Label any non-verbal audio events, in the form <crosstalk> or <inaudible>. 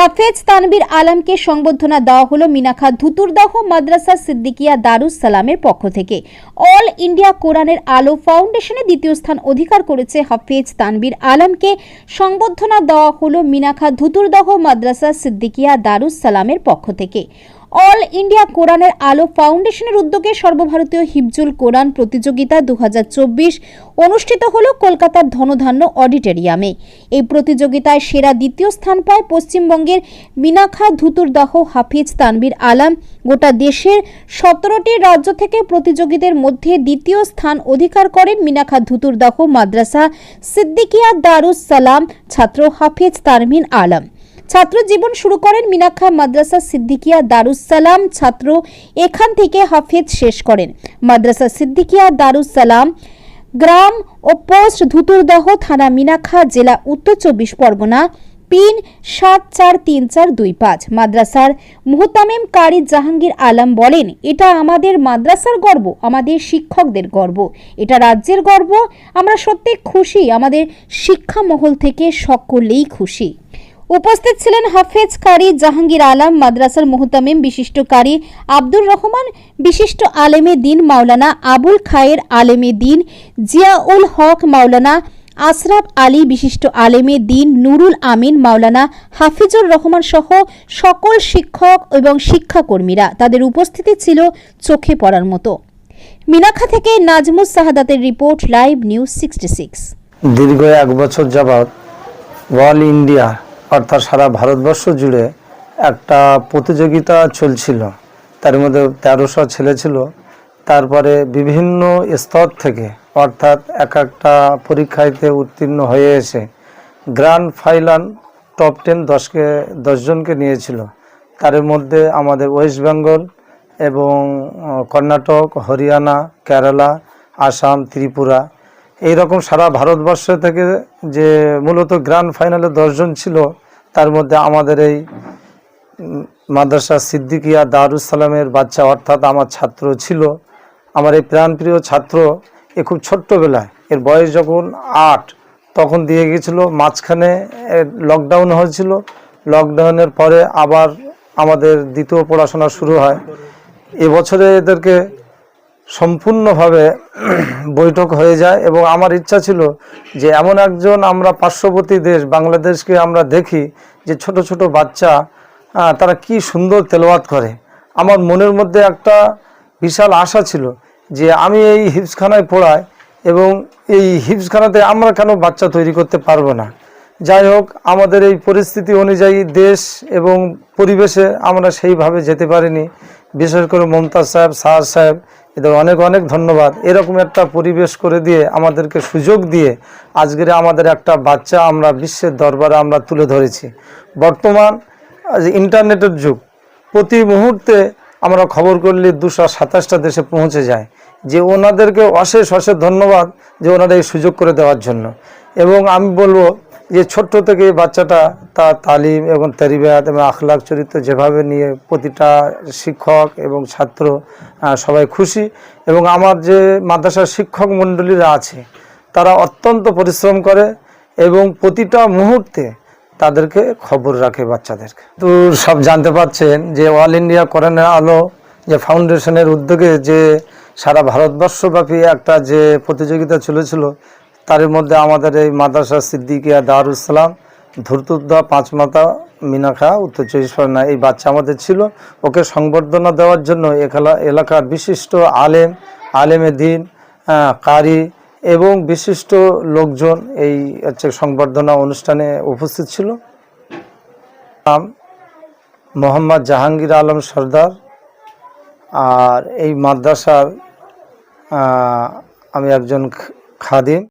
হাফেজ তানবির আলমকে সংবর্ধনা দেওয়া হল মিনাখা ধুতুরদাহ মাদ্রাসা সিদ্দিকিয়া দারুস সালামের পক্ষ থেকে। অল ইন্ডিয়া কোরআনের আলো ফাউন্ডেশনে দ্বিতীয় স্থান অধিকার করেছে হাফেজ তানবির আলমকে। সংবর্ধনা দেওয়া হল মিনাখা ধুতুরদাহ মাদ্রাসা সিদ্দিকিয়া দারুস সালামের পক্ষ থেকে। অল ইন্ডিয়া কোরআনের আলো ফাউন্ডেশনের উদ্যোগে সর্বভারতীয় হিফজুল কোরআন প্রতিযোগিতা দু হাজার চব্বিশ অনুষ্ঠিত হল কলকাতার ধনধান্য অডিটোরিয়ামে। এই প্রতিযোগিতায় সেরা দ্বিতীয় স্থান পায় পশ্চিমবঙ্গের মিনাখা ধুতুরদাহ হাফিজ তানবীর আলাম। গোটা দেশের সতেরোটি রাজ্য থেকে প্রতিযোগীদের মধ্যে দ্বিতীয় স্থান অধিকার করেন মিনাখা ধুতুরদাহ মাদ্রাসা সিদ্দিকিয়া দারুস সালাম ছাত্র হাফিজ তানমিন আলম। ছাত্র জীবন শুরু করেন মিনাক্ষা মাদ্রাসা সিদ্দিকিয়া দারুসালাম ছাত্র এখান থেকে হাফেজ শেষ করেন। মাদ্রাসা সিদ্দিকিয়া দারুসালাম গ্রাম ও পোস্ট ধুতুরদহ থানা মিনাখা জেলা উত্তর চব্বিশ পরগনা, পিন সাত চার তিন চার দুই পাঁচ। মাদ্রাসার মুহতামিম কারি জাহাঙ্গীর আলম বলেন, এটা আমাদের মাদ্রাসার গর্ব, আমাদের শিক্ষকদের গর্ব। এটা রাজ্যের গর্ব। আমরা সত্যি খুশি। আমাদের শিক্ষা মহল থেকে সকলেই খুশি। উপস্থিত ছিলেন হাফেজ কারি জাহাঙ্গীর আলম, মাদ্রাসার মুহতামিম বিশিষ্ট কারি আব্দুর রহমান, বিশিষ্ট আলেমে দিন মাওলানা আবুল খায়ের আলেমে দিন, জিয়াউল হক মাওলানা আশরাফ আলী, বিশিষ্ট আলেমে দিন, নুরুল আমিন মাওলানা হাফিজুর রহমান সহ সকল শিক্ষক এবং শিক্ষাকর্মীরা তাদের উপস্থিতি ছিল চোখে পড়ার মতো। মিনাখা থেকে নাজমুস শাহাদাতের report live news sixty six. দীর্ঘ এক বছর যাবৎ অল ইন্ডিয়া অর্থাৎ সারা ভারতবর্ষ জুড়ে একটা প্রতিযোগিতা চলছিল। তার মধ্যে তেরোশো ছেলে ছিল। তারপরে বিভিন্ন স্তর থেকে, অর্থাৎ এক একটা পরীক্ষাতে উত্তীর্ণ হয়ে এসে গ্র্যান্ড ফাইনাল টপ টেন দশকে দশজনকে নিয়েছিল। তার মধ্যে আমাদের ওয়েস্ট বেঙ্গল এবং কর্ণাটক, হরিয়ানা, কেরালা, আসাম, ত্রিপুরা এই রকম সারা ভারতবর্ষ থেকে যে মূলত গ্র্যান্ড ফাইনালে দশজন ছিল, তার মধ্যে আমাদের এই মাদ্রাসা সিদ্দিকিয়া দারুস সালামের বাচ্চা অর্থাৎ আমার ছাত্র ছিল। আমার এই প্রাণপ্রিয় ছাত্র এ খুব ছোট্টবেলায়, এর বয়স যখন আট, তখন দিয়ে গেছিল মাঝখানে লকডাউন হয়েছিল। লকডাউনের পরে আবার আমাদের দ্বিতীয় পড়াশোনা শুরু হয়। এবছরে এদেরকে সম্পূর্ণভাবে <clears throat> বৈঠক হয়ে যায় এবং আমার ইচ্ছা ছিল যে এমন একজন আমরা পার্শ্ববর্তী দেশ বাংলাদেশকে আমরা দেখি যে ছোট ছোট বাচ্চা তারা কি সুন্দর তেলাওয়াত করে। আমার মনের মধ্যে একটা বিশাল আশা ছিল যে আমি এই হিপসখানায় পড়াই এবং এই হিপসখানাতে আমরা কেন বাচ্চা তৈরি করতে পারব না। যাই হোক, আমাদের এই পরিস্থিতি অনুযায়ী দেশ এবং পরিবেশে আমরা সেইভাবে যেতে পারিনি। বিশেষ করে মমতাজ সাহেব সাহার সাহেব এদের অনেক অনেক ধন্যবাদ। এরকম একটা পরিবেশ করে দিয়ে আমাদেরকে সুযোগ দিয়ে আজকের আমাদের একটা বাচ্চা আমরা বিশ্বের দরবারে আমরা তুলে ধরেছি। বর্তমান ইন্টারনেটের যুগ, প্রতি মুহূর্তে আমরা খবর করলে দুশো সাতাশটা দেশে পৌঁছে যায়। যে ওনাদেরকে অশেষ অশেষ ধন্যবাদ যে ওনারা এই সুযোগ করে দেওয়ার জন্য। এবং আমি বলব যে ছোট্ট থেকে বাচ্চাটা তার তালিম এবং তারিবাত এবং আখলাখ চরিত্র যেভাবে নিয়ে প্রতিটা শিক্ষক এবং ছাত্র সবাই খুশি এবং আমার যে মাদ্রাসার শিক্ষক মণ্ডলীরা আছে, তারা অত্যন্ত পরিশ্রম করে এবং প্রতিটা মুহূর্তে তাদেরকে খবর রাখে বাচ্চাদেরকে। তো সব জানতে পারছেন যে অল ইন্ডিয়া কোরআনের আলো, যে ফাউন্ডেশনের উদ্যোগে যে সারা ভারতবর্ষব্যাপী একটা যে প্রতিযোগিতা চলেছিল তার মধ্যে আমাদের এই মাদ্রাসা সিদ্দিকিয়া দারুসালাম ধুরতুদ্দা, পাঁচমাতা, মিনাখা, উত্তর চব্বিশ পরগনা, এই বাচ্চা আমাদের ছিল। ওকে সংবর্ধনা দেওয়ার জন্য এখালা এলাকার বিশিষ্ট আলেম, আলেমে দিন কারি এবং বিশিষ্ট লোকজন এই হচ্ছে সংবর্ধনা অনুষ্ঠানে উপস্থিত ছিল। নাম মোহাম্মদ জাহাঙ্গীর আলম সর্দার। আর এই মাদ্রাসার আমি একজন খাদিম।